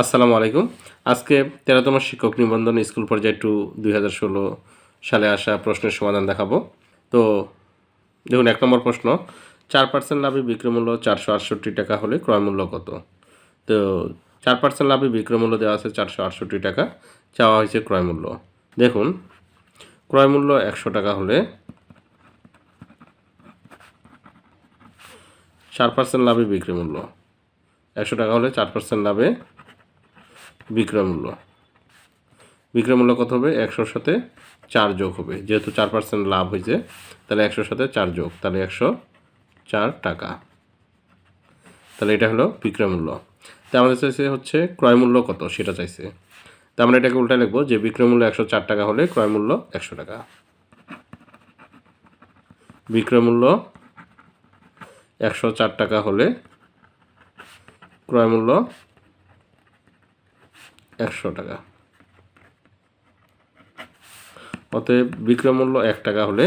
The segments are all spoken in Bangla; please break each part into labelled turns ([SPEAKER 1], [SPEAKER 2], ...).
[SPEAKER 1] আসসালামু আলাইকুম আজকে তেরোতম শিক্ষক নিবন্ধন স্কুল পর্যায়ে টু দুই সালে আসা প্রশ্নের সমাধান দেখাবো তো দেখুন এক নম্বর প্রশ্ন চার পার্সেন্ট লাভে বিক্রয়মূল্য চারশো আটষট্টি টাকা হলে ক্রয়মূল্য কত তো চার পার্সেন্ট লাভে বিক্রয়মূল্য দেওয়া আছে চারশো আটষট্টি টাকা চাওয়া হয়েছে ক্রয়মূল্য দেখুন ক্রয়মূল্য একশো টাকা হলে চার পার্সেন্ট লাভে বিক্রয়মূল্য একশো টাকা হলে চার পার্সেন্ট লাভে বিক্রয়মূল্য বিক্রয়মূল্য কত হবে একশোর সাথে চার যোগ হবে যেহেতু চার পার্সেন্ট লাভ হয়েছে তাহলে একশোর সাথে চার যোগ তাহলে একশো চার টাকা তাহলে এটা হলো বিক্রয়মূল্য তা আমাদের চাইছে হচ্ছে ক্রয়মূল্য কত সেটা চাইছে তা আমরা এটাকে উল্টা লিখবো যে বিক্রয়মূল্য একশো চার টাকা হলে ক্রয়মূল্য একশো টাকা বিক্রয়মূল্য একশো চার টাকা হলে ক্রয়মূল্য একশো টাকা অতএব বিক্রয় মূল্য এক টাকা হলে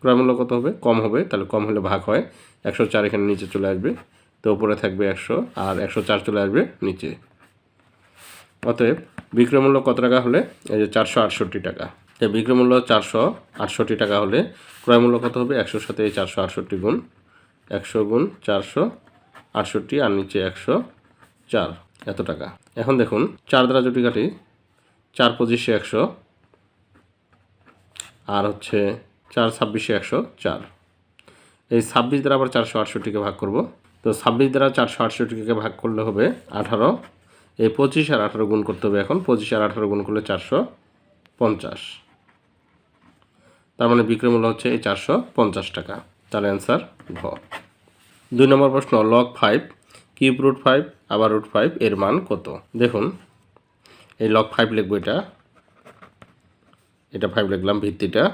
[SPEAKER 1] ক্রয় মূল্য কত হবে কম হবে তাহলে কম হলে ভাগ হয় একশো চার এখানে নিচে চলে আসবে তো উপরে থাকবে একশো আর একশো চার চলে আসবে নিচে অতএব বিক্রয় মূল্য কত টাকা হলে এই যে চারশো আটষট্টি টাকা তাই বিক্রয় মূল্য চারশো আটষট্টি টাকা হলে ক্রয় মূল্য কত হবে একশোর সাথে এই চারশো আটষট্টি গুণ একশো গুণ চারশো আটষট্টি আর নিচে একশো চার এত টাকা এখন দেখুন চার দ্বারা জটিকাটি চার পঁচিশে একশো আর হচ্ছে চার ছাব্বিশে একশো চার এই ছাব্বিশ দ্বারা আবার চারশো আটষট্টিকে ভাগ করব তো ছাব্বিশ দ্বারা চারশো আটষট্টিকে ভাগ করলে হবে আঠারো এই পঁচিশ আর আঠারো গুণ করতে হবে এখন পঁচিশ আর আঠারো গুণ করলে চারশো পঞ্চাশ তার মানে বিক্রয় মূল্য হচ্ছে এই চারশো পঞ্চাশ টাকা তাহলে অ্যান্সার ঘ দুই নম্বর প্রশ্ন লক ফাইভ কিউব রুট ফাইভ আবার রুট ফাইভ এর মান কত দেখুন এই লক ফাইভ লিখবো এটা এটা ফাইভ লিখলাম ভিত্তিটা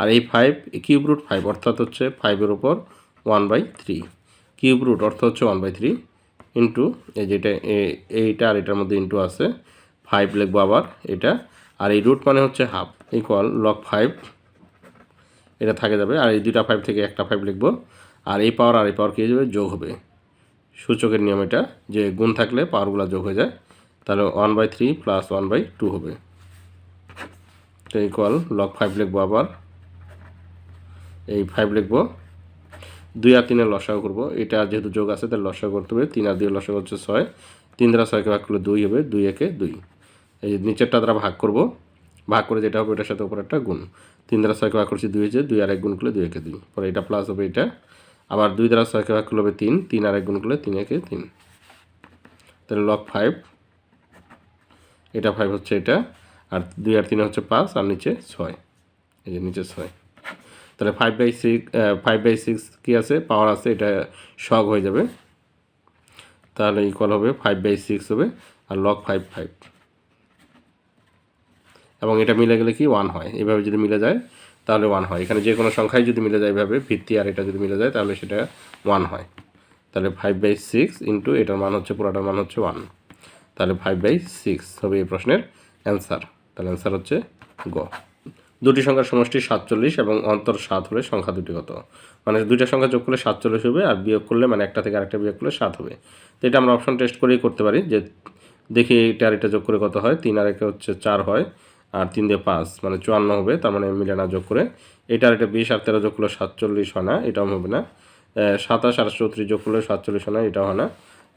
[SPEAKER 1] আর এই ফাইভ কিউব রুট ফাইভ অর্থাৎ হচ্ছে ফাইভের ওপর one by three cube root অর্থ হচ্ছে ওয়ান বাই থ্রি ইন্টু এই যেটা এইটা আর এটার মধ্যে ইন্টু আছে ফাইভ লিখবো আবার এটা আর এই রুট মানে হচ্ছে হাফ ইকুয়াল লক ফাইভ এটা থাকে যাবে আর এই দুটা ফাইভ থেকে একটা ফাইভ লিখবো আর এই পাওয়ার আর এই পাওয়ার কী যাবে যোগ হবে সূচকের নিয়ম এটা যে গুণ থাকলে পাওয়ারগুলো যোগ হয়ে যায় তাহলে one by three plus one by two হবে তো ইকুয়াল লক ফাইভ লিখবো আবার এই ফাইভ লিখবো দুই আর তিনের লসাও করবো এটা যেহেতু যোগ আছে তাহলে লসাও করতে হবে তিন আর দুই লসা করছে ছয় তিন দ্বারা ছয়কে ভাগ করলে দুই হবে দুই একে দুই এই নিচেরটা দ্বারা ভাগ করব ভাগ করে যেটা হবে এটার সাথে উপর একটা গুণ তিন দ্বারা ছয়কে ভাগ করছি দুই হয়েছে দুই আর এক গুণ করলে দুই একে দুই পরে এটা প্লাস হবে এটা আবার দুই দ্বারা ছয়কে ভাগ করলে হবে তিন তিন আর এক গুণ করলে তিন একে তিন তাহলে লক ফাইভ এটা ফাইভ হচ্ছে এটা আর দুই আর তিন হচ্ছে পাঁচ আর নিচে ছয় এই যে নিচে ছয় তাহলে five by six five by six কী আছে পাওয়ার আছে এটা শক হয়ে যাবে তাহলে ইকুয়াল হবে ফাইভ বাই সিক্স হবে আর লক ফাইভ ফাইভ এবং এটা মিলে গেলে কি ওয়ান হয় এভাবে যদি মিলে যায় তাহলে ওয়ান হয় এখানে যে কোনো সংখ্যায় যদি মিলে যায় এভাবে ভিত্তি আর এটা যদি মিলে যায় তাহলে সেটা ওয়ান হয় তাহলে ফাইভ বাই সিক্স ইন্টু এটার মান হচ্ছে পুরাটার মান হচ্ছে ওয়ান তাহলে ফাইভ বাই সিক্স হবে এই প্রশ্নের অ্যান্সার তাহলে অ্যান্সার হচ্ছে গ দুটি সংখ্যার সমষ্টি সাতচল্লিশ এবং অন্তর সাত হলে সংখ্যা দুটি কত মানে দুইটা সংখ্যা যোগ করলে সাতচল্লিশ হবে আর বিয়োগ করলে মানে একটা থেকে আরেকটা বিয়োগ করলে সাত হবে তো এটা আমরা অপশন টেস্ট করেই করতে পারি যে দেখি এটা আর এটা যোগ করে কত হয় তিন আর একে হচ্ছে চার হয় আর তিন দিয়ে পাঁচ মানে চুয়ান্ন হবে তার মানে মিলে না যোগ করে এটা আর একটা বিশ আর তেরো যোগ করলে সাতচল্লিশ হয় না এটাও হবে না সাতাশ আর চৌত্রিশ যোগ করলে সাতচল্লিশ হয় না এটাও হয় না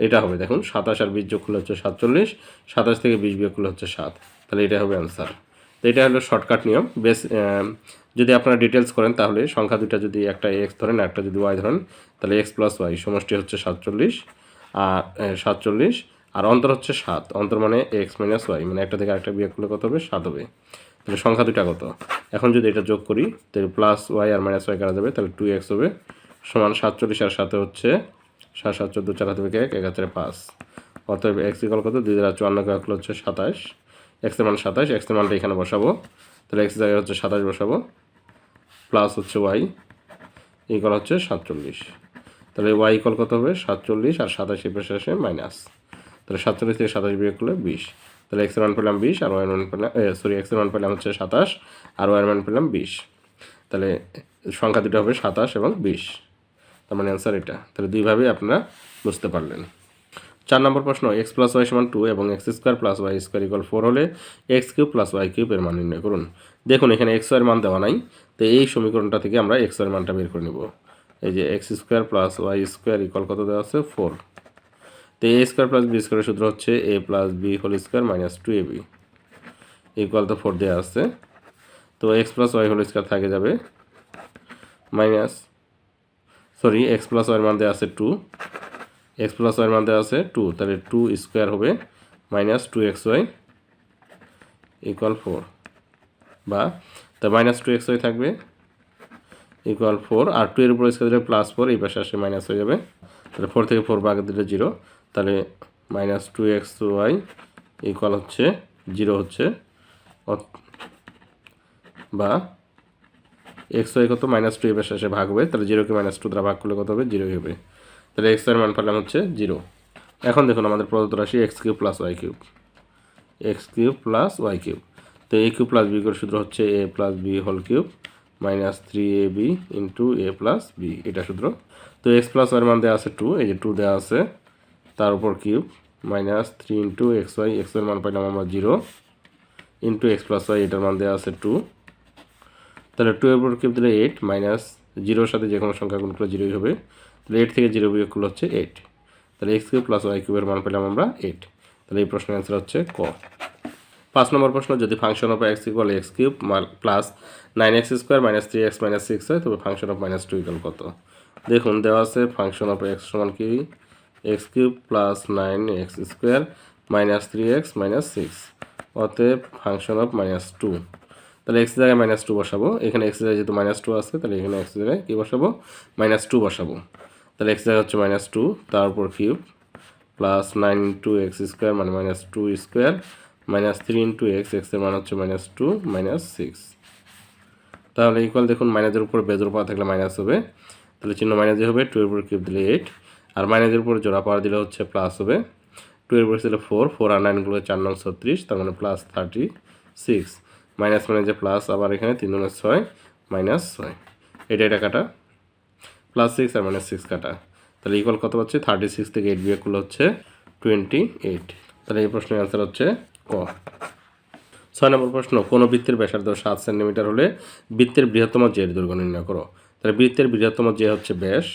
[SPEAKER 1] এটা হবে দেখুন সাতাশ আর বিশ যোগ করলে হচ্ছে সাতচল্লিশ সাতাশ থেকে বিশ বিয়োগ করলে হচ্ছে সাত তাহলে এটা হবে অ্যান্সার তো এটা হলো শর্টকাট নিয়ম বেস যদি আপনারা ডিটেলস করেন তাহলে সংখ্যা দুটা যদি একটা এক্স ধরেন একটা যদি ওয়াই ধরেন তাহলে এক্স প্লাস ওয়াই সমষ্টি হচ্ছে সাতচল্লিশ আর সাতচল্লিশ আর অন্তর হচ্ছে সাত অন্তর মানে এক্স মাইনাস ওয়াই মানে একটা থেকে আরেকটা বিয়োগ করলে কত হবে সাত হবে তাহলে সংখ্যা দুটা কত এখন যদি এটা যোগ করি তাহলে প্লাস ওয়াই আর মাইনাস ওয়াই করা যাবে তাহলে টু এক্স হবে সমান সাতচল্লিশ আর সাথে হচ্ছে সাত সাত চোদ্দো চার হাতে এক এক হাতে পাঁচ অর্থাৎ এক্স ইকল কত দুই হাজার চুয়ান্ন এক হচ্ছে সাতাশ এক্সের মান সাতাশ এক্সের মানটা এখানে বসাবো তাহলে এক্স জায়গায় হচ্ছে সাতাশ বসাবো প্লাস হচ্ছে ওয়াই ইকল হচ্ছে সাতচল্লিশ তাহলে ওয়াই ইকল কত হবে সাতচল্লিশ আর সাতাশ এর আসে মাইনাস তাহলে সাতচল্লিশ থেকে সাতাশ বিয়োগ করলে বিশ তাহলে এক্সের ওয়ান পেলাম বিশ আর ওয়ান ওয়ান পেলাম সরি এক্সের ওয়ান পেলাম হচ্ছে সাতাশ আর ওয়ান ওয়ান পেলাম বিশ তাহলে সংখ্যা দুটো হবে সাতাশ এবং বিশ তার মানে অ্যান্সার এটা তাহলে দুইভাবেই আপনারা বুঝতে পারলেন চার নম্বর প্রশ্ন এক্স প্লাস ওয়াই সমান টু এবং X square plus Y square equal four হলে এক্স কিউব প্লাস ওয়াই কিউবের মান নির্ণয় করুন দেখুন এখানে এক্স ওয়ের মান দেওয়া নাই তো এই সমীকরণটা থেকে আমরা এক্স ওয়ের মানটা বের করে নেব এই যে X square plus Y square equal কত দেওয়া আছে ফোর তো এ স্কোয়ার প্লাস বি স্কোয়ারের সূত্র হচ্ছে A plus B whole square minus two A B equal তো ফোর দেওয়া আছে তো X plus Y whole square থাকে যাবে মাইনাস সরি এক্স প্লাস ওয়াইয়ের মান দেওয়া আছে টু এক্স প্লাস ওয়াইয়ের মান দেওয়া আছে টু তাহলে টু স্কোয়ার হবে minus two X Y equal four বা তা মাইনাস টু এক্স ওয়াই থাকবে ইকুয়াল ফোর আর টু এর উপর স্কোয়ার দিলে প্লাস ফোর এই পাশে আসে মাইনাস হয়ে যাবে তাহলে ফোর থেকে ফোর বাঘ দিলে জিরো তাহলে minus two X Y equal হচ্ছে জিরো হচ্ছে বা এক্স ওয়াই কত মাইনাস টু এফের শেষে ভাগ হবে তাহলে জিরোকে মাইনাস টু দ্বারা ভাগ করলে কত হবে জিরোই হবে তাহলে এক্স ওয়াইয়ের মান পেলাম হচ্ছে জিরো এখন দেখুন আমাদের প্রদত্ত রাশি X cube plus Y cube X cube plus Y cube তো এ কিউব প্লাস বি করে সূত্র হচ্ছে A plus B whole cube minus three A B into A plus B এটা সূত্র তো এক্স প্লাস ওয়ার মান দেওয়া আছে টু এই যে টু দেওয়া আছে তার উপর cube minus three into X Y X এক্সের মান পাইলাম আমরা zero into x plus Y এটার মান দেওয়া আছে টু তাহলে টু এর উপর কিউব দিলে এইট মাইনাস জিরোর সাথে যে কোনো সংখ্যা গুণ করলে জিরোই হবে তাহলে এইট থেকে জিরো বিয়োগ করলে হচ্ছে এইট তাহলে এক্স কিউব প্লাস ওয়াই কিউবের মান পেলাম আমরা এইট তাহলে এই প্রশ্নের অ্যান্সার হচ্ছে ক পাঁচ নম্বর প্রশ্ন যদি function of X equal X cube plus nine X square minus three X minus six হয় তবে function of minus two equal কত দেখুন দেওয়া আছে ফাংশন অফ এক্স সমান কি X cube plus nine X square minus three X minus six অতএব ফাংশন অফ মাইনাস টু তাহলে এক্স জায়গায় মাইনাস টু বসাবো এখানে এক্স জায়গায় যেহেতু মাইনাস টু আছে তাহলে এখানে এক্স জায়গায় কী বসাবো মাইনাস টু বসাবো তাহলে এক্স জায়গায় হচ্ছে মাইনাস টু তারপর cube plus nine into X square মানে minus two square minus three into X এক্সের মান হচ্ছে মাইনাস টু মাইনাস সিক্স তাহলে ইকুয়াল দেখুন মাইনাসের উপর বেজের উপর থাকলে মাইনাস হবে তাহলে চিহ্ন মাইনাস হবে টু এর উপর কিউব দিলে এইট আর মাইনাসের উপরে জোড়া পাওয়া দিলে হচ্ছে প্লাস হবে টু এর উপরে ছিল ফোর ফোর আর নাইনগুলো চার নং ছত্রিশ তার মানে প্লাস থার্টি সিক্স মাইনাস মানে যে প্লাস আবার এখানে তিন দুনে ছয় মাইনাস ছয় এটা এটা কাটা প্লাস সিক্স আর মাইনাস সিক্স কাটা তাহলে ইকুয়াল কত পাচ্ছে থার্টি সিক্স থেকে এইট বিয়োগ করলে হচ্ছে টোয়েন্টি এইট তাহলে এই প্রশ্নের অ্যান্সার হচ্ছে ক ছয় নম্বর প্রশ্ন কোনো বৃত্তের ব্যাসার্ধ সাত সেন্টিমিটার হলে বৃত্তের বৃহত্তম জের দুর্গ নির্ণয় করো তাহলে বৃত্তের বৃহত্তম যে হচ্ছে ব্যাস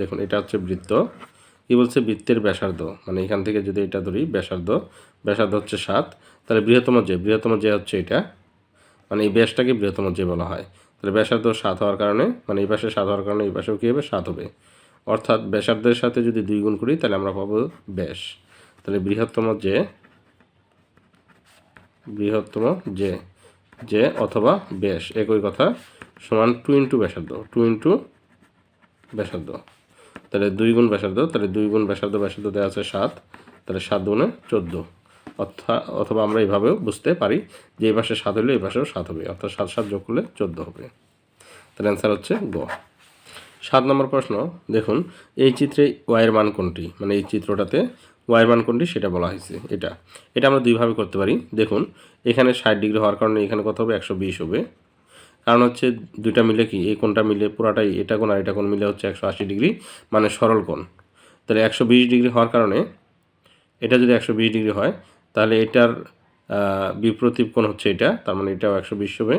[SPEAKER 1] দেখুন এটা হচ্ছে বৃত্ত কী বলছে বৃত্তের ব্যাসার্ধ মানে এখান থেকে যদি এটা ধরি ব্যাসার্ধ ব্যাসার্ধ হচ্ছে সাত তাহলে বৃহত্তম যে বৃহত্তম যে হচ্ছে এটা মানে এই ব্যাসটাকে বৃহত্তম যে বলা হয় তাহলে ব্যাসার্ধ সাত হওয়ার কারণে মানে এই পাশে সাত হওয়ার কারণে এই পাশেও কী হবে সাত হবে অর্থাৎ ব্যাসার্ধের সাথে যদি দুই গুণ করি তাহলে আমরা পাবো ব্যাস তাহলে বৃহত্তম যে বৃহত্তম যে যে অথবা ব্যাস একই কথা সমান টু ইন্টু ব্যাসার্ধ টু ইন্টু ব্যাসার্ধ তাহলে দুই গুণ ব্যাসার্ধ তাহলে দুই গুণ ব্যাসার্ধ ব্যাসার্ধ দেওয়া আছে সাত তাহলে সাত গুণে চোদ্দো অর্থাৎ অথবা আমরা এইভাবেও বুঝতে পারি যে এই পাশে সাত হলে এই পাশেও সাত হবে অর্থাৎ সাত সাত যোগ করলে চোদ্দো হবে তাহলে অ্যান্সার হচ্ছে গ সাত নম্বর প্রশ্ন দেখুন এই চিত্রে ওয়াইয়ের মান কোনটি মানে এই চিত্রটাতে ওয়াইয়ের মান কোনটি সেটা বলা হয়েছে এটা এটা আমরা দুইভাবে করতে পারি দেখুন এখানে ষাট ডিগ্রি হওয়ার কারণে এখানে কত হবে একশো বিশ হবে কারণ হচ্ছে দুইটা মিলে কি এই কোনটা মিলে পুরাটাই এটা কোণ আর এটা কোন মিলে হচ্ছে একশো আশি ডিগ্রি মানে সরল কোণ তাহলে একশো বিশ ডিগ্রি হওয়ার কারণে এটা যদি একশো বিশ ডিগ্রি হয় তাহলে এটার বিপ্রতীপ কোন হচ্ছে এটা তার মানে এটাও একশো বিশ হবে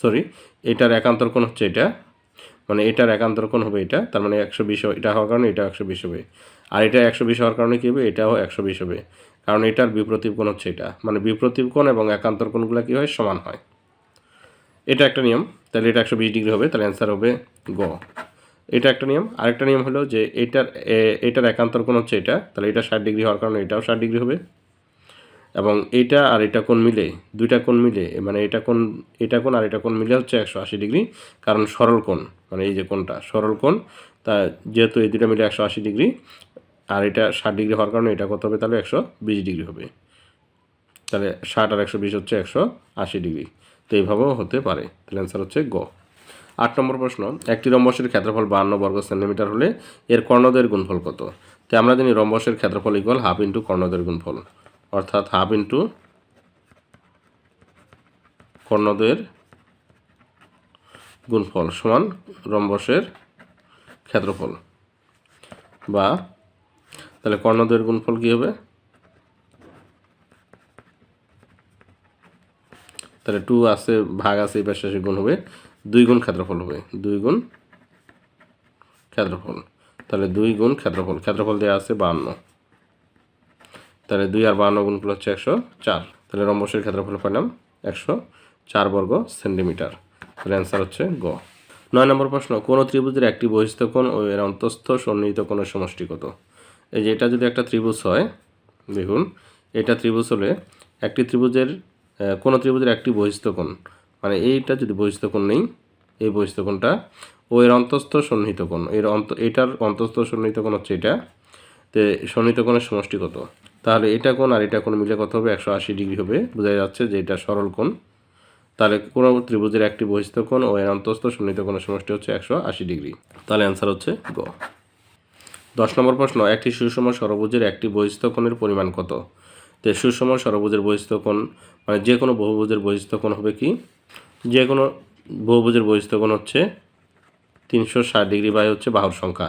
[SPEAKER 1] সরি এটার একান্তর কোন হচ্ছে এটা মানে এটার একান্তর কোন হবে এটা তার মানে একশো বিশ এটা হওয়ার কারণে এটা একশো বিশ হবে আর এটা একশো বিশ হওয়ার কারণে কী হবে এটাও একশো বিশ হবে কারণ এটার বিপ্রতীপ কোন হচ্ছে এটা মানে বিপ্রতীপ কোণ এবং একান্তর কোণগুলো কী হয় সমান হয় এটা একটা নিয়ম তাহলে এটা একশো বিশ ডিগ্রি হবে তাহলে অ্যান্সার হবে গ এটা একটা নিয়ম আরেকটা নিয়ম হলো যে এটার এটার একান্তর কোণ হচ্ছে এটা তাহলে এটা ষাট ডিগ্রি হওয়ার কারণে এটাও ষাট ডিগ্রি হবে এবং এটা আর এটা কোন মিলে দুইটা কোন মিলে মানে এটা কোন এটা কোন আর এটা কোন মিলে হচ্ছে একশো আশি ডিগ্রি কারণ সরল কোণ মানে এই যে কোনটা সরল কোণ তা যেহেতু এই দুটা মিলে একশো আশি ডিগ্রি আর এটা ষাট ডিগ্রি হওয়ার কারণে এটা কত হবে তাহলে একশো বিশ ডিগ্রি হবে তাহলে ষাট আর একশো বিশ হচ্ছে একশো আশি ডিগ্রি তো এইভাবেও হতে পারে তাহলে অ্যান্সার হচ্ছে গ আট নম্বর প্রশ্ন একটি রম্বসের ক্ষেত্রফল বাহান্ন বর্গ সেন্টিমিটার হলে এর কর্ণদের গুণফল কত তো আমরা জানি রম্বসের ক্ষেত্রফল ইকুয়াল হাফ ইন্টু কর্ণদের গুণফল অর্থাৎ হাফ ইন্টু কর্ণদের গুণফল সমান রম্বসের ক্ষেত্রফল বা তাহলে কর্ণদের গুণফল কী হবে তাহলে টু আছে ভাগ আছে এই পাশে গুণ হবে দুই গুণ ক্ষেত্রফল হবে দুই গুণ ক্ষেত্রফল তাহলে দুই গুণ ক্ষেত্রফল ক্ষেত্রফল দেওয়া আছে বান্ন তাহলে দুই আর বান্ন গুণ ফুল হচ্ছে একশো চার তাহলে রম্বসের ক্ষেত্রফল পাইলাম একশো চার বর্গ সেন্টিমিটার তাহলে অ্যান্সার হচ্ছে গ নয় নম্বর প্রশ্ন কোনো ত্রিভুজের একটি বহিষ্ঠ কোণ ও এর অন্তস্থ সন্নিহিত কোনো সমষ্টি কত এই যে এটা যদি একটা ত্রিভুজ হয় দেখুন এটা ত্রিভুজ হলে একটি ত্রিভুজের কোনো ত্রিভুজের একটি বহিস্থকোণ মানে এইটা যদি বহিস্থকোণ নেই এই বহিস্থকোণটা ও এর অন্তস্থ সন্নিহিতকোণ এর অন্ত এটার অন্তস্থ সন্নিহিতকোণ হচ্ছে এটা তো সন্নিহিতকোণের সমষ্টি কত তাহলে এটা কোণ আর এটা কোণ মিলে কত হবে একশো আশি ডিগ্রি হবে বোঝা যাচ্ছে যে এটা সরল কোণ তাহলে কোন ত্রিভুজের একটি বহিস্থকোণ ও এর অন্তস্থ সন্নিহিতকোণের সমষ্টি হচ্ছে একশো আশি ডিগ্রি তাহলে অ্যান্সার হচ্ছে গ দশ নম্বর প্রশ্ন একটি সুষম সরভুজের একটি বহিস্থকোণের পরিমাণ কত তো সুষম সরভুজের বহিস্থকোণ মানে যে কোনো বহুভুজের বহিস্থকোণ হবে কি যে কোনো বহুভুজের বহিস্থকোণ হচ্ছে তিনশো ষাট ডিগ্রি বাই হচ্ছে বাহুর সংখ্যা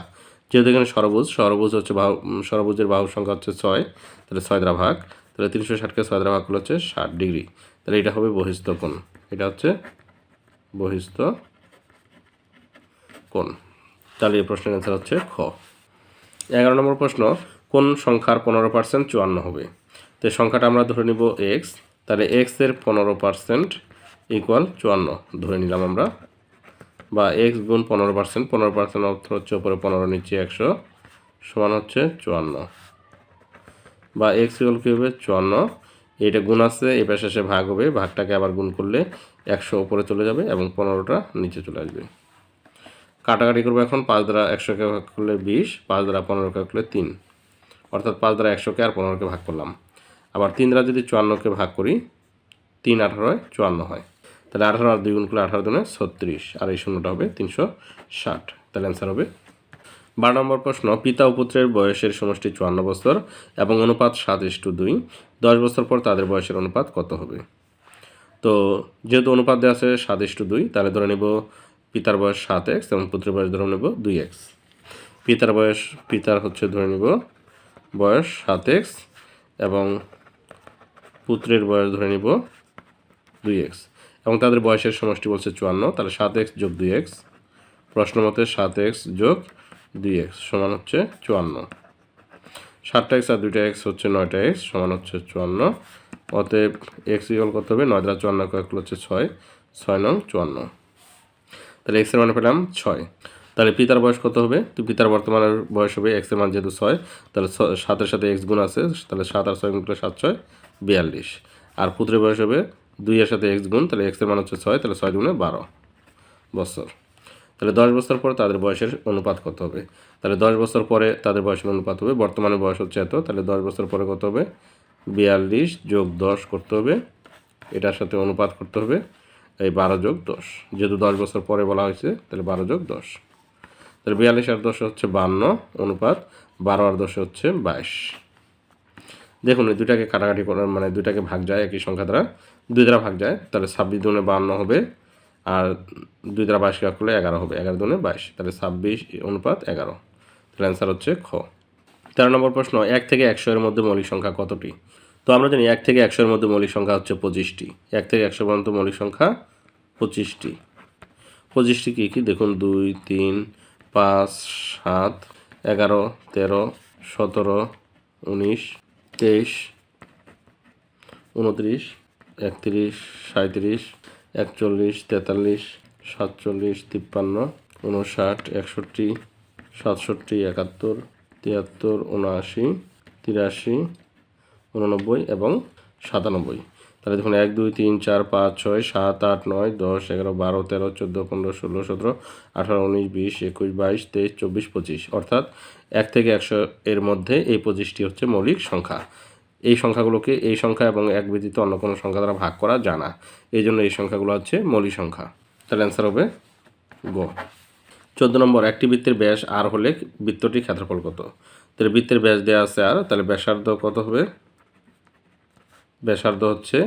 [SPEAKER 1] যেহেতু এখানে সরবুজ সরবুজ হচ্ছে বাহু সরবুজের বাহুর সংখ্যা হচ্ছে ছয় তাহলে ছয় দ্বারা ভাগ তাহলে তিনশো ষাটকে ছয় দ্বারা ভাগ করলে হচ্ছে ষাট ডিগ্রি তাহলে এটা হবে বহিস্থ কোণ এটা হচ্ছে বহিস্থ কোণ তাহলে এই প্রশ্নের অ্যান্সার হচ্ছে খ এগারো নম্বর প্রশ্ন কোন সংখ্যার পনেরো পার্সেন্ট চুয়ান্ন হবে তো সংখ্যাটা আমরা ধরে নিব এক্স তাহলে এক্সের পনেরো পার্সেন্ট ইকুয়াল চুয়ান্ন ধরে নিলাম আমরা বা এক্স গুণ পনেরো পার্সেন্ট পনেরো পার্সেন্ট অর্থ হচ্ছে ওপরে পনেরো নিচে একশো সমান হচ্ছে চুয়ান্ন বা এক্স ইকুয়াল কী হবে চুয়ান্ন এটা গুণ আছে এ পাশে সে ভাগ হবে ভাগটাকে আবার গুণ করলে একশো ওপরে চলে যাবে এবং পনেরোটা নিচে চলে আসবে কাটাকাটি করবো এখন পাঁচ দ্বারা একশোকে ভাগ করলে বিশ পাঁচ দ্বারা পনেরোকে ভাগ করলে তিন অর্থাৎ পাঁচ দ্বারা একশোকে আর পনেরোকে ভাগ করলাম আবার তিন দ্বারা যদি চুয়ান্নকে ভাগ করি তিন আঠারোয় চুয়ান্ন হয় তাহলে আঠারো আর দুই গুণ করলে আঠারো দুনে ছত্রিশ আর এই শূন্যটা হবে তিনশো ষাট তাহলে অ্যান্সার হবে বারো নম্বর প্রশ্ন পিতা ও পুত্রের বয়সের সমষ্টি চুয়ান্ন বছর এবং অনুপাত সাত ইস্টু দুই দশ বছর পর তাদের বয়সের অনুপাত কত হবে তো যেহেতু অনুপাত দেওয়া আছে সাত ইস্টু দুই তাহলে ধরে নেব পিতার বয়স সাত এক্স এবং পুত্রের বয়স ধরে নেব দুই এক্স পিতার বয়স পিতার হচ্ছে ধরে নেব বয়স সাত এক্স এবং পুত্রের বয়স ধরে নিব দুই এক্স এবং তাদের বয়সের সমষ্টি বলছে চুয়ান্ন তাহলে সাত এক্স যোগ দুই এক্স প্রশ্ন মতে সাত এক্স যোগ দুই এক্স সমান হচ্ছে চুয়ান্ন সাতটা এক্স আর দুইটা এক্স হচ্ছে নয়টা এক্স সমান হচ্ছে চুয়ান্ন অতএব এক্স ইকল করতে হবে নয় দ্বারা চুয়ান্ন কয়েকগুলো হচ্ছে ছয় ছয় নং চুয়ান্ন তাহলে এক্সের মানে পেলাম ছয় তাহলে পিতার বয়স কত হবে তো পিতার বর্তমানের বয়স হবে এক্সের মান যেহেতু ছয় তাহলে সাতের সাথে এক্স গুণ আছে তাহলে সাত আর ছয় গুণ করে সাত ছয় বিয়াল্লিশ আর পুত্রের বয়স হবে দুইয়ের সাথে এক্স গুণ তাহলে এক্সের মান হচ্ছে ছয় তাহলে ছয় গুণে বারো বছর তাহলে দশ বছর পর তাদের বয়সের অনুপাত কত হবে তাহলে দশ বছর পরে তাদের বয়সের অনুপাত হবে বর্তমানে বয়স হচ্ছে এত তাহলে দশ বছর পরে কত হবে বিয়াল্লিশ যোগ দশ করতে হবে এটার সাথে অনুপাত করতে হবে এই বারো যোগ দশ যেহেতু দশ বছর পরে বলা হয়েছে তাহলে বারো যোগ দশ তাহলে বিয়াল্লিশ আর দশ হচ্ছে বান্ন অনুপাত বারো আর দশ হচ্ছে বাইশ দেখুন এই দুটাকে কাটাকাটি করার মানে দুটাকে ভাগ যায় একই সংখ্যা দ্বারা দুই দ্বারা ভাগ যায় তাহলে ছাব্বিশ দুনে বান্ন হবে আর দুই দ্বারা বাইশকে ভাগ করলে এগারো হবে এগারো দুনে বাইশ তাহলে ছাব্বিশ অনুপাত এগারো তাহলে অ্যান্সার হচ্ছে খ তেরো নম্বর প্রশ্ন এক থেকে একশো এর মধ্যে মৌলিক সংখ্যা কতটি তো আমরা জানি এক থেকে একশোর মধ্যে মৌলিক সংখ্যা হচ্ছে পঁচিশটি এক থেকে একশো পর্যন্ত মৌলিক সংখ্যা পঁচিশটি পঁচিশটি কী কী দেখুন দুই তিন পাঁচ সাত এগারো তেরো সতেরো উনিশ তেইশ উনত্রিশ একত্রিশ সাঁত্রিশ একচল্লিশ তেতাল্লিশ সাতচল্লিশ তিপ্পান্ন উনষাট একষট্টি সাতষট্টি একাত্তর তিয়াত্তর উনআশি তিরাশি উননব্বই এবং সাতানব্বই তাহলে দেখুন এক দুই তিন চার পাঁচ ছয় সাত আট নয় দশ এগারো বারো তেরো চোদ্দো পনেরো ষোলো সতেরো আঠারো উনিশ বিশ একুশ বাইশ তেইশ চব্বিশ পঁচিশ অর্থাৎ এক থেকে একশো এর মধ্যে এই পঁচিশটি হচ্ছে মৌলিক সংখ্যা এই সংখ্যাগুলোকে এই সংখ্যা এবং এক ব্যতীত অন্য কোনো সংখ্যা দ্বারা ভাগ করা জানা এই জন্য এই সংখ্যাগুলো হচ্ছে মৌলিক সংখ্যা তাহলে অ্যান্সার হবে গো চোদ্দ নম্বর একটি বৃত্তের ব্যাস আর হলে বৃত্তটি ক্ষেত্রফল কত তাহলে বৃত্তের ব্যাস দেওয়া আছে আর তাহলে ব্যাসার্ধ কত হবে ব্যাসার্ধ হচ্ছে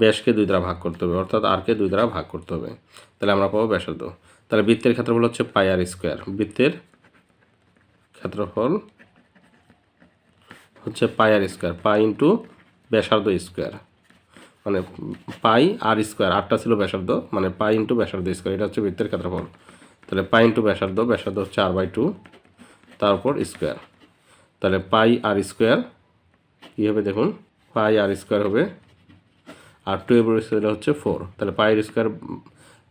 [SPEAKER 1] ব্যাসকে দুই দ্বারা ভাগ করতে হবে অর্থাৎ আরকে দুই দ্বারা ভাগ করতে হবে তাহলে আমরা পাবো ব্যাসার্ধ তাহলে বৃত্তের ক্ষেত্রফল হচ্ছে পাই আর স্কোয়ার বৃত্তের ক্ষেত্রফল হচ্ছে pi r square pi into ব্যাসার্ধ স্কোয়ার মানে পাই আর স্কোয়ার আটটা ছিল ব্যাসার্ধ মানে পাই ইন্টু ব্যাসার্ধ স্কোয়ার এটা হচ্ছে বৃত্তের ক্ষেত্রফল তাহলে পাই ইন্টু ব্যাসার্ধ ব্যাসার্ধ হচ্ছে আর বাই টু তারপর স্কোয়ার তাহলে পাই আর স্কোয়ার কী হবে দেখুন পাই আর স্কোয়ার হবে আর টু এর স্কোয়ার হচ্ছে ফোর তাহলে pi r square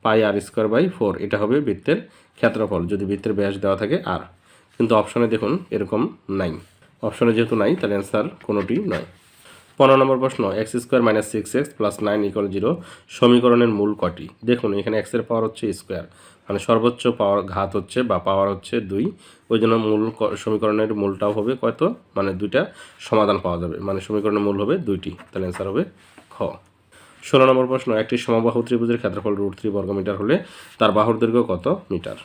[SPEAKER 1] pi r square by four এটা হবে বৃত্তের ক্ষেত্রফল যদি বৃত্তের ব্যাস দেওয়া থাকে আর কিন্তু অপশানে দেখুন এরকম নাই অপশানে যেহেতু নাই তাহলে অ্যান্সার কোনোটি নয় পনেরো নম্বর প্রশ্ন x square minus six x plus nine equal zero সমীকরণের মূল কটি দেখুন এখানে এক্সের পাওয়ার হচ্ছে স্কোয়ার মানে সর্বোচ্চ পাওয়ার ঘাত হচ্ছে বা পাওয়ার হচ্ছে দুই ওই জন্য মূল সমীকরণের মূলটাও হবে কত মানে দুইটা সমাধান পাওয়া যাবে মানে সমীকরণের মূল হবে দুইটি তাহলে অ্যান্সার হবে খ ষোলো নম্বর প্রশ্ন একটি সমবাহু ত্রিভুজের ক্ষেত্রফল রুট থ্রি বর্গ মিটার হলে তার বাহুর দৈর্ঘ্য কত মিটার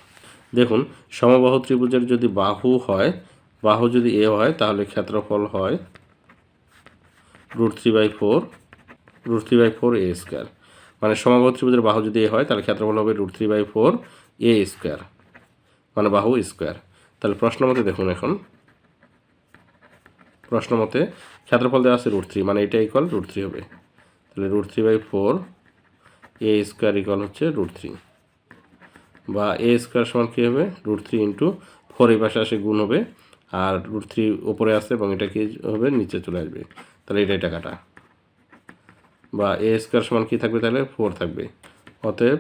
[SPEAKER 1] দেখুন সমবাহু ত্রিভুজের যদি বাহু হয় বাহু যদি এ হয় তাহলে ক্ষেত্রফল হয় root three by four root three by four a square মানে সমবাহু ত্রিভুজের বাহু যদি এ হয় তাহলে ক্ষেত্রফল হবে root three by four a square মানে বাহু স্কোয়ার তাহলে প্রশ্ন মতে দেখুন এখন প্রশ্ন মতে ক্ষেত্রফল দেওয়া আছে রুট থ্রি মানে এটা ইকুয়াল রুট থ্রি হবে তাহলে root three by four a square equal হচ্ছে রুট থ্রি বা এ স্কোয়ার সমান কী হবে রুট থ্রি ইন্টু ফোর এই পাশে আসে গুণ হবে আর রুট থ্রি ওপরে আসে এবং এটা কী হবে নিচে চলে আসবে তাহলে এটাই টাকাটা বা এ স্কোয়ার সমান কী থাকবে তাহলে ফোর থাকবে অতএব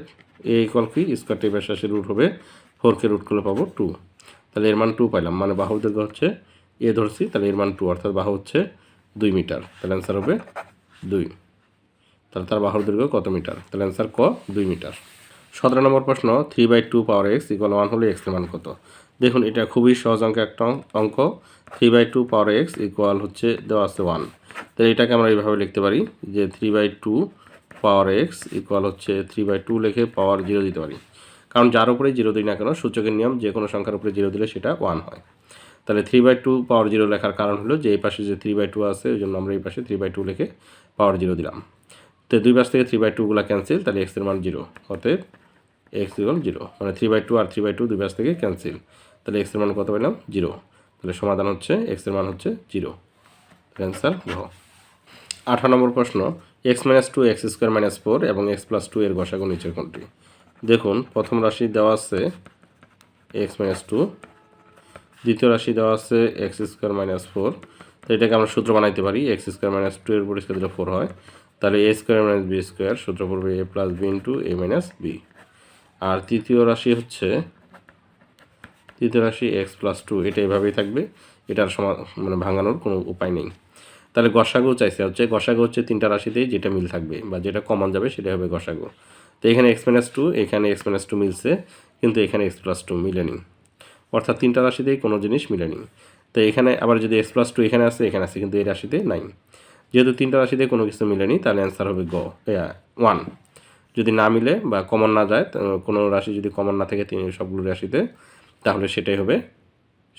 [SPEAKER 1] এ কল কি স্কোয়ারটি পাশে আসে রুট হবে ফোরকে রুট করলে পাবো টু তাহলে এর মান টু পাইলাম মানে বাহু দৈর্ঘ্য হচ্ছে এ ধরছি তাহলে এর মান টু অর্থাৎ বাহু হচ্ছে দুই মিটার তাহলে অ্যান্সার হবে দুই তাহলে তার বাহুর দৈর্ঘ্য কত মিটার তাহলে অ্যান্সার ক দুই মিটার সতেরো নম্বর প্রশ্ন three by two power x equal one হলে এক্সের মান কত দেখুন এটা খুবই সহজ অঙ্ক একটা অঙ্ক three by two power x equal হচ্ছে দেওয়া আছে ওয়ান তাহলে এটাকে আমরা এইভাবে লিখতে পারি যে three by two power x equal হচ্ছে থ্রি বাই টু লিখে পাওয়ার জিরো দিতে পারি কারণ যার উপরে জিরো দিই না কেন সূচকের নিয়ম যে কোনো সংখ্যার উপরে জিরো দিলে সেটা ওয়ান হয় তাহলে three by two power zero লেখার কারণ হলো যে এই পাশে যে থ্রি বাই টু আছে ওই জন্য আমরা এই পাশে থ্রি বাই টু লিখে পাওয়ার জিরো দিলাম তো দুই পাশ থেকে থ্রি বাই টুগুলো ক্যান্সেল তাহলে এক্সের মান জিরো অতএব এক্স ইকুয়াল জিরো মানে থ্রি বাই টু আর থ্রি বাই টু দুই ব্যাস থেকে ক্যান্সেল তাহলে এক্সের মান কত পেলাম জিরো তাহলে সমাধান হচ্ছে এক্সের মান হচ্ছে জিরো অ্যান্সার ঘ আঠারো নম্বর প্রশ্ন x minus two x square minus four এবং এক্স প্লাস টু এর গসাগু নিচের কোনটি দেখুন প্রথম রাশি দেওয়া আছে এক্স মাইনাস টু দ্বিতীয় রাশি দেওয়া আছে এক্স স্কোয়ার মাইনাস ফোর তো এটাকে আমরা সূত্র বানাইতে পারি এক্স স্কোয়ার মাইনাস টু এর পরিষ্কার যেটা ফোর হয় তাহলে a square minus b square সূত্র পড়বে a plus b into a minus b আর তৃতীয় রাশি হচ্ছে তৃতীয় রাশি এক্স প্লাস টু এটা এভাবেই থাকবে এটার সমা মানে ভাঙানোর কোনো উপায় নেই তাহলে গসাগো চাইছে হচ্ছে গসাগো হচ্ছে তিনটা রাশিতেই যেটা মিল থাকবে বা যেটা কমন যাবে সেটা হবে গসাগো তো এখানে এক্স মাইনাস টু এখানে এক্স মাইনাস টু মিলছে কিন্তু এখানে এক্স প্লাস টু মিলেনি অর্থাৎ তিনটা রাশিতেই কোনো জিনিস মিলেনি তো এখানে আবার যদি এক্স প্লাস টু এখানে আসে এখানে আসে কিন্তু এই রাশিতে নাই যেহেতু তিনটা রাশিতে কোনো কিছু মিলেনি তাহলে অ্যান্সার হবে গ ওয়ান যদি না মিলে বা কমন না যায় কোনো রাশি যদি কমন না থাকে তিনি সবগুলো রাশিতে তাহলে সেটাই হবে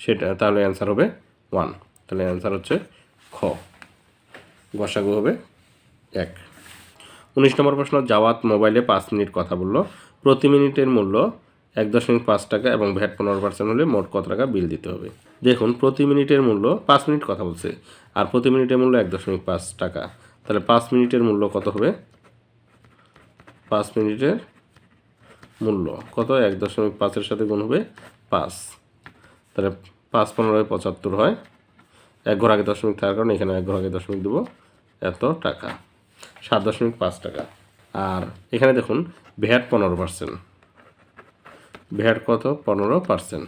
[SPEAKER 1] সেটা তাহলে অ্যান্সার হবে ওয়ান তাহলে অ্যান্সার হচ্ছে খ গসাগু হবে এক উনিশ নম্বর প্রশ্ন জাওয়াত মোবাইলে পাঁচ মিনিট কথা বলল প্রতি মিনিটের মূল্য এক দশমিক পাঁচ টাকা এবং ভ্যাট পনেরো পার্সেন্ট হলে মোট কত টাকা বিল দিতে হবে দেখুন প্রতি মিনিটের মূল্য পাঁচ মিনিট কথা বলছে আর প্রতি মিনিটের মূল্য এক দশমিক পাঁচ টাকা তাহলে পাঁচ মিনিটের মূল্য কত হবে পাঁচ মিনিটের মূল্য কত এক দশমিক পাঁচের সাথে গুণ হবে পাঁচ তাহলে পাঁচ পনেরোয় পঁচাত্তর হয় এক ঘর আগে দশমিক থাকার কারণে এখানে এক ঘর আগে দশমিক দেবো এত টাকা সাত দশমিক পাঁচ টাকা আর এখানে দেখুন ভ্যাট পনেরো পার্সেন্ট ভ্যাট কত পনেরো পার্সেন্ট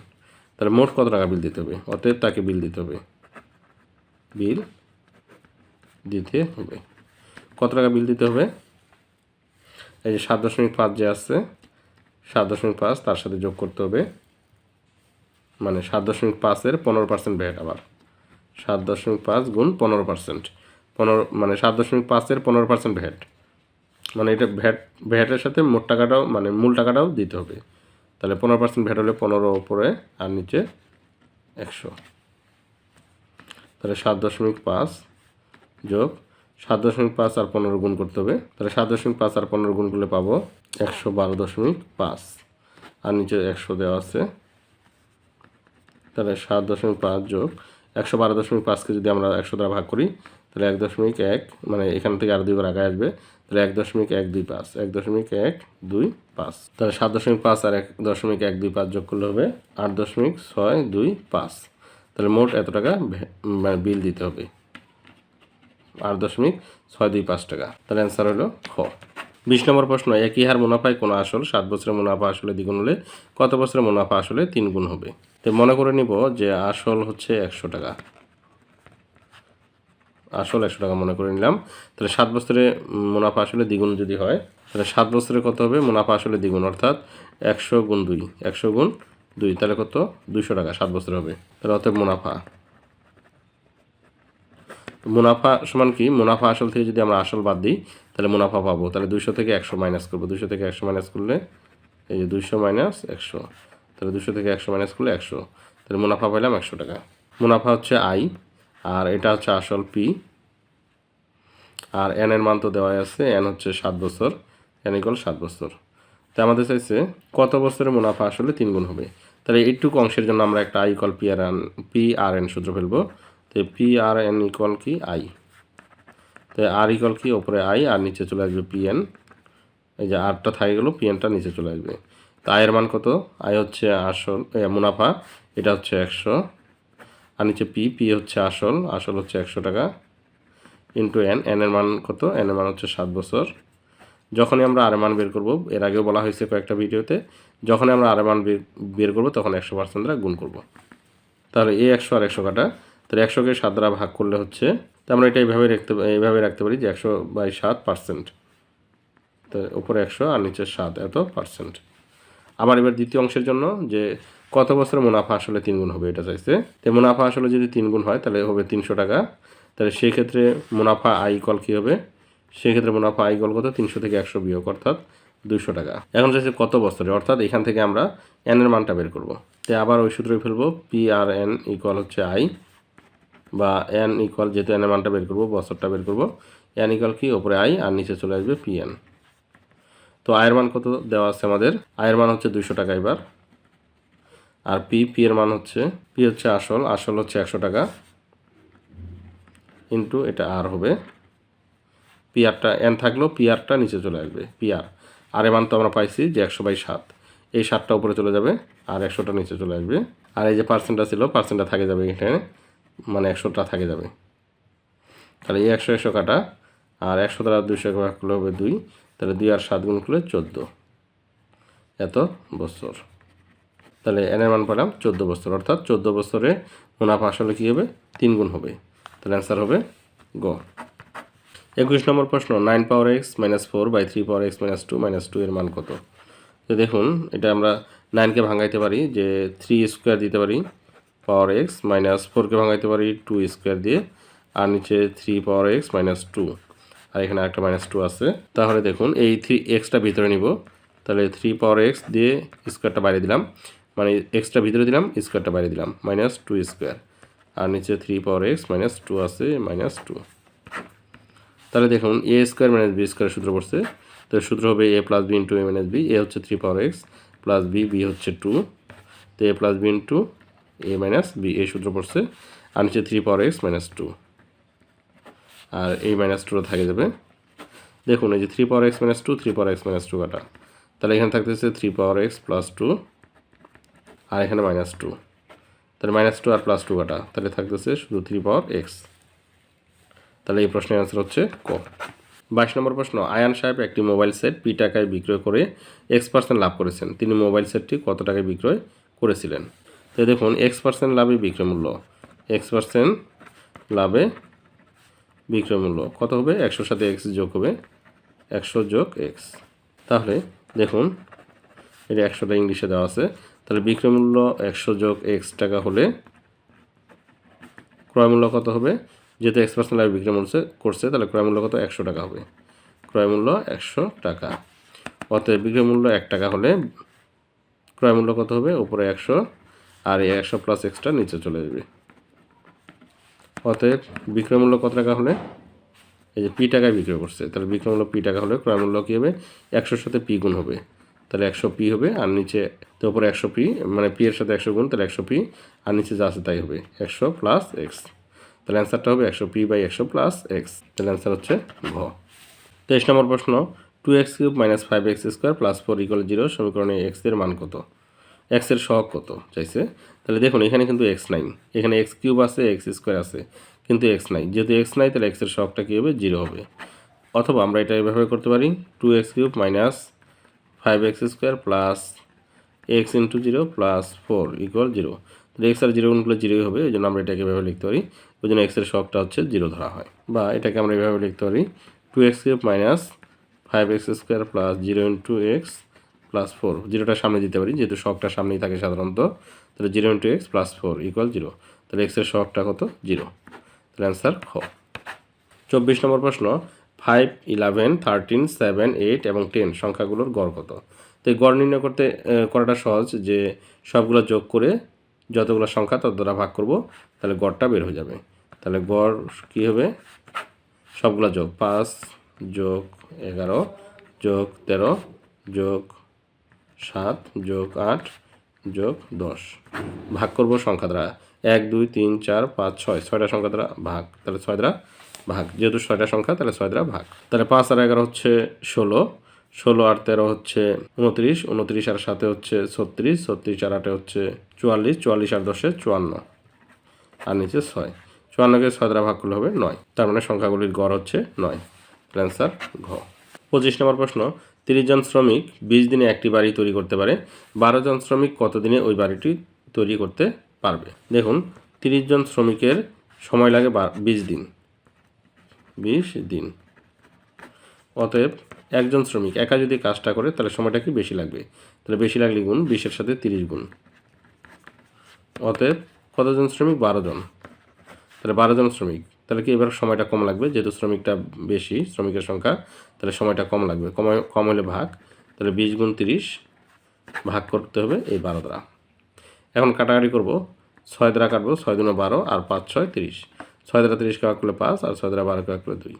[SPEAKER 1] তাহলে মোট কত টাকা বিল দিতে হবে অতএব তাকে বিল দিতে হবে বিল দিতে হবে কত টাকা বিল দিতে হবে এই যে সাত দশমিক পাঁচ যে আছে সাত দশমিক পাঁচ তার সাথে যোগ করতে হবে মানে সাত দশমিক পাঁচের পনেরো পার্সেন্ট ভ্যাট আবার সাত দশমিক পাঁচ গুণ পনেরো পার্সেন্ট পনেরো মানে সাত দশমিক পাঁচের পনেরো পার্সেন্ট ভ্যাট মানে এটা ভ্যাট ভ্যাটের সাথে মোট টাকাটাও মানে মূল টাকাটাও দিতে হবে তাহলে পনেরো পার্সেন্ট ভ্যাট হলে পনেরো ওপরে আর নিচে একশো তাহলে সাত দশমিক পাঁচ যোগ সাত দশমিক পাঁচ আর পনেরো গুণ করতে হবে তাহলে সাত দশমিক পাঁচ আর পনেরো গুণ করলে পাবো একশো বারো দশমিক পাঁচ আর নিচে একশো দেওয়া আছে তাহলে সাত দশমিক পাঁচ যোগ একশো বারো দশমিক পাঁচকে যদি আমরা একশো দ্বারা ভাগ করি তাহলে এক দশমিক এক মানে এখান থেকে আর দুইবার আগে আসবে তাহলে এক দশমিক এক দুই পাঁচ এক দশমিক এক দুই পাঁচ তাহলে সাত দশমিক পাঁচ আর এক দশমিক এক দুই পাঁচ যোগ করলে হবে আট দশমিক ছয় দুই পাঁচ তাহলে মোট এত টাকা মানে বিল দিতে হবে আট দশমিক ছয় দুই পাঁচ টাকা তাহলে অ্যান্সার হলো খ বিশ নম্বর প্রশ্ন একই হার মুনাফায় কোনো আসল সাত বছরের মুনাফা আসলে দ্বিগুণ হলে কত বছরের মুনাফা আসলে তিন গুণ হবে তো মনে করে নিব যে আসল হচ্ছে একশো টাকা আসল একশো টাকা মনে করে নিলাম তাহলে সাত বছরে মুনাফা আসলে দ্বিগুণ যদি হয় তাহলে সাত বছরে কত হবে মুনাফা আসলে দ্বিগুণ অর্থাৎ একশো গুণ দুই একশো গুণ দুই তাহলে কত দুশো টাকা সাত বছরে হবে তাহলে অতএব মুনাফা তো মুনাফা সমান কি মুনাফা আসল থেকে যদি আমরা আসল বাদ দিই তাহলে মুনাফা পাবো তাহলে দুশো থেকে একশো মাইনাস করবো দুশো থেকে একশো মাইনাস করলে এই যে দুশো মাইনাস একশো তাহলে দুশো থেকে একশো মাইনাস করলে একশো তাহলে মুনাফা পাইলাম একশো টাকা মুনাফা হচ্ছে আই আর এটা হচ্ছে আসল পি আর এন এর মান তো দেওয়াই আছে এন হচ্ছে সাত বছর এন ইকল সাত বছর তো আমাদের চাইছে কত বছরের মুনাফা আসলে তিন গুণ হবে তাহলে এইটুকু অংশের জন্য আমরা একটা I call P R N P R N সূত্র ফেলবো তো পি আর এন ইকুয়াল কি আই তো আর ইকুয়াল কি ওপরে আই আর নিচে চলে আসবে পি এন এই যে আরটা থাকে গেলো পি এনটা নিচে চলে আসবে তো আয়ের মান কত আয় হচ্ছে আসল মুনাফা এটা হচ্ছে একশো আর নিচে পি পি হচ্ছে আসল আসল হচ্ছে একশো টাকা ইন্টু এন এন এর মান কত এন এর মান হচ্ছে সাত বছর যখনই আমরা আর মান বের করব এর আগেও বলা হয়েছে কয়েকটা ভিডিওতে যখনই আমরা আর মান বের করবো তখন একশো পার্সেন্ট গুণ করব তাহলে এই একশো আর একশো কাটা তাহলে একশোকে সাত দ্বারা ভাগ করলে হচ্ছে তো আমরা এটা এইভাবে রাখতে এইভাবে রাখতে পারি যে একশো বাই সাত পার্সেন্ট তো ওপরে একশো আর নিচে সাত এত পার্সেন্ট আবার এবার দ্বিতীয় অংশের জন্য যে কত বছরের মুনাফা আসলে তিন গুণ হবে এটা চাইছে তো মুনাফা আসলে যদি তিন গুণ হয় তাহলে হবে তিনশো টাকা তাহলে সেক্ষেত্রে মুনাফা আই কল কী হবে সেক্ষেত্রে মুনাফা আই কল কত তিনশো থেকে একশো বিয়োগ অর্থাৎ দুশো টাকা এখন চাইছে কত বছরে অর্থাৎ এখান থেকে আমরা এনের মানটা বের করব তো আবার ওই সূত্রে ফেলবো পি আর এন ইকুয়াল হচ্ছে আই বা এন ইকুয়াল যেহেতু এর মানটা বের করবো বছরটা বের করবো এন ইকুয়াল কি ওপরে আই আর নিচে চলে আসবে পি এন তো আয়ের মান কত দেওয়া আছে আমাদের আয়ের মান হচ্ছে দুশো টাকা এবার আর পি পি এর মান হচ্ছে পি হচ্ছে আসল আসল হচ্ছে একশো টাকা ইন্টু এটা আর হবে পি আরটা এন থাকলেও পি আরটা নিচে চলে আসবে আর আর এ মান তো আমরা পাইছি যে একশো বাই সাত এই সাতটা উপরে চলে যাবে আর একশোটা নিচে চলে আসবে আর এই যে পার্সেন্টটা ছিল পার্সেন্টটা থাকে যাবে এখানে মানে একশোটা থাকে যাবে তাহলে এই একশো একশো কাটা আর একশো দ্বারা দুইশো ভাগ করলে হবে দুই তাহলে দুই আর সাত গুণ করলে চোদ্দো এত বছর তাহলে এনের মান পেলাম চোদ্দো বছর অর্থাৎ চোদ্দো বছরে মুনাফা আসলে কী হবে তিন গুণ হবে তাহলে অ্যান্সার হবে গ একুশ নম্বর প্রশ্ন nine power x minus four by three power x minus two minus two এর মান কত তো দেখুন এটা আমরা নাইনকে ভাঙাইতে পারি যে থ্রি স্কোয়ার দিতে পারি পাওয়ার এক্স মাইনাস ফোরকে ভাঙাইতে পারি টু স্কোয়ার দিয়ে আর নিচে three power x minus two আর এখানে একটা মাইনাস টু আছে তাহলে দেখুন এই থ্রি এক্সটা ভিতরে নিব তাহলে থ্রি পাওয়ার এক্স দিয়ে স্কোয়ারটা বাইরে দিলাম মানে এক্সটা ভিতরে দিলাম স্কোয়ারটা বাইরে দিলাম মাইনাস টু স্কোয়ার আর নিচে three power x minus two আছে মাইনাস টু তাহলে দেখুন a square minus b square সূত্র পড়ছে তো সূত্র হবে a plus b into a minus b a হচ্ছে three power x plus b b হচ্ছে টু তো a plus b into a minus b a সূত্র পড়ছে আর নিচে three power x minus two আর এই মাইনাস টুটা থাকে যাবে দেখুন এই যে three power x minus two three power x minus two কাটা তাহলে এখানে থাকতেছে three power x plus two আর এখানে মাইনাস টু তাহলে মাইনাস টু আর প্লাস টু কাটা তাহলে থাকতেছে শুধু থ্রি পাওয়ার এক্স তাহলে এই প্রশ্নের অ্যান্সার হচ্ছে ক বাইশ নম্বর প্রশ্ন আয়ান সাহেব একটি মোবাইল সেট পি টাকায় বিক্রয় করে এক্স পার্সেন্ট লাভ করেছেন তিনি মোবাইল সেটটি কত টাকায় বিক্রয় করেছিলেন তো দেখুন এক্স পার্সেন্ট লাভে বিক্রয় মূল্য এক্স পার্সেন্ট লাভে বিক্রয় মূল্য কত হবে একশোর সাথে এক্স যোগ হবে একশো যোগ এক্স তাহলে দেখুন এটা একশোটা ইংলিশে দেওয়া আছে তাহলে বিক্রয় মূল্য একশো যোগ এক্স টাকা হলে ক্রয় মূল্য কত হবে যেহেতু এক্স পার্সেন্ট লাভে বিক্রয় মূল্য করছে তাহলে ক্রয় মূল্য কত একশো টাকা হবে ক্রয় মূল্য একশো টাকা অর্থাৎ বিক্রয় মূল্য এক টাকা হলে ক্রয় মূল্য কত হবে উপরে একশো আর এই একশো প্লাস এক্সট্রা নিচে চলে যাবে অতএব বিক্রয় মূল্য কত টাকা হলে এই যে পি টাকায় বিক্রয় করছে তাহলে বিক্রয় মূল্য পি টাকা হলে ক্রয় মূল্য কী হবে একশোর সাথে পি গুণ হবে তাহলে একশো পি হবে আর নিচে তো উপরে একশো পি মানে পি এর সাথে একশো গুণ তাহলে একশো পি আর নিচে যা আছে তাই হবে একশো প্লাস এক্স তাহলে অ্যান্সারটা হবে একশো পি বাই একশো প্লাস এক্স তাহলে অ্যান্সার হচ্ছে ঘ তেইশ নম্বর প্রশ্ন two x cube minus five x square plus four equal zero সমীকরণে এক্সের মান কত এক্সের সহক কত চাইছে তাহলে দেখুন এখানে কিন্তু এক্স নাই এখানে এক্স কিউব আছে এক্স স্কোয়ার আছে কিন্তু এক্স নাই যেহেতু এক্স নাই তাহলে এক্সের সহকটা কী হবে জিরো হবে অথবা আমরা এটা এভাবে করতে পারি two x cube minus five x square plus x into zero plus four equal zero তাহলে এক্স আর জিরো গুণগুলো জিরোই হবে ওই জন্য আমরা এটাকে এভাবে লিখতে পারি ওই জন্য এক্সের শখটা হচ্ছে জিরো ধরা হয় বা এটাকে আমরা এভাবে লিখতে পারি two x cube minus five x square plus zero into x plus four জিরোটা সামনে দিতে পারি যেহেতু শখটা সামনেই থাকে সাধারণত তাহলে zero into x plus four equal zero তাহলে এক্সের শখটা কত জিরো তাহলে অ্যান্সার খ চব্বিশ নম্বর প্রশ্ন five eleven thirteen seven eight এবং টেন সংখ্যাগুলোর গড় কত তো এই গড় নির্ণয় করতে করাটা সহজ যে সবগুলো যোগ করে যতগুলো সংখ্যা তত দ্বারা ভাগ করব তাহলে গড়টা বের হয়ে যাবে তাহলে গড় কী হবে সবগুলো যোগ পাঁচ যোগ এগারো যোগ তেরো যোগ সাত যোগ আট যোগ দশ ভাগ করব সংখ্যা দ্বারা এক দুই তিন চার পাঁচ ছয় ছয়টা সংখ্যা দ্বারা ভাগ তাহলে ছয় দ্বারা ভাগ যেহেতু ছয়টা সংখ্যা তাহলে ছয় দ্বারা ভাগ তাহলে পাঁচ আর এগারো হচ্ছে ষোলো ষোলো আর তেরো হচ্ছে উনত্রিশ উনত্রিশ আর সাথে হচ্ছে ছত্রিশ ছত্রিশ আর আটে হচ্ছে চুয়াল্লিশ চুয়াল্লিশ আর দশে চুয়ান্ন আর নিচে ছয় চুয়ান্নকে ছয় দ্বারা ভাগ করলে হবে নয় তার মানে সংখ্যাগুলির গড় হচ্ছে নয় অ্যান্সার ঘ পঁচিশ নম্বর প্রশ্ন তিরিশ জন শ্রমিক বিশ দিনে একটি বাড়ি তৈরি করতে পারে বারো জন শ্রমিক কত দিনে ওই বাড়িটি তৈরি করতে পারবে দেখুন তিরিশ জন শ্রমিকের সময় লাগে বিশ দিন বিশ দিন অতএব একজন শ্রমিক একা যদি কাজটা করে তাহলে সময়টা কি বেশি লাগবে তাহলে বেশি লাগলে গুণ বিশের সাথে তিরিশ গুণ অতএব কতজন শ্রমিক বারো জন তাহলে বারো জন শ্রমিক তাহলে কি এবার সময়টা কম লাগবে যেহেতু শ্রমিকটা বেশি শ্রমিকের সংখ্যা তাহলে সময়টা কম লাগবে কম কম হলে ভাগ তাহলে বিশ গুণ তিরিশ ভাগ করতে হবে এই বারো দ্বারা এখন কাটাকাটি করব ছয় দ্বারা কাটবো ছয় দুনো বারো আর পাঁচ ছয় তিরিশ ছয় দ্বারা তিরিশ কাজ করলে পাঁচ আর ছয় দ্বারা বারো কাজ করলে দুই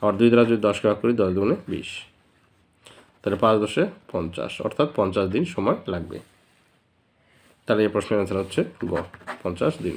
[SPEAKER 1] আবার দুই দ্বারা যদি দশ কাজ করি দশ দুগুণে বিশ তাহলে পাঁচ দশে পঞ্চাশ অর্থাৎ পঞ্চাশ দিন সময় লাগবে তাহলে এই প্রশ্নের অ্যান্সার হচ্ছে গ পঞ্চাশ দিন